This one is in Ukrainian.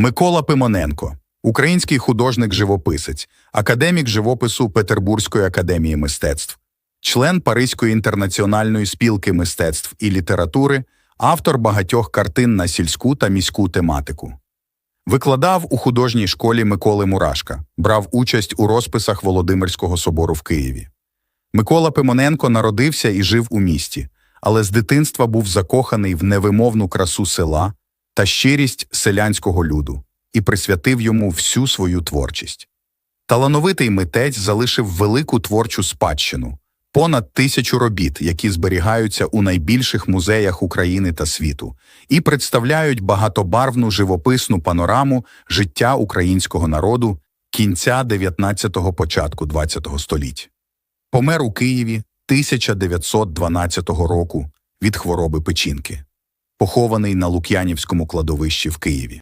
Микола Пимоненко, український художник-живописець, академік живопису Петербурзької академії мистецтв, член Паризької інтернаціональної спілки мистецтв і літератури, автор багатьох картин на сільську та міську тематику. Викладав у художній школі Миколи Мурашка, брав участь у розписах Володимирського собору в Києві. Микола Пимоненко народився і жив у місті, але з дитинства був закоханий в невимовну красу села та щирість селянського люду і присвятив йому всю свою творчість. Талановитий митець залишив велику творчу спадщину, понад тисячу робіт, які зберігаються у найбільших музеях України та світу, і представляють багатобарвну живописну панораму життя українського народу кінця 19-го початку 20-го століть. Помер у Києві 1912 року від хвороби печінки, похований на Лук'янівському кладовищі в Києві.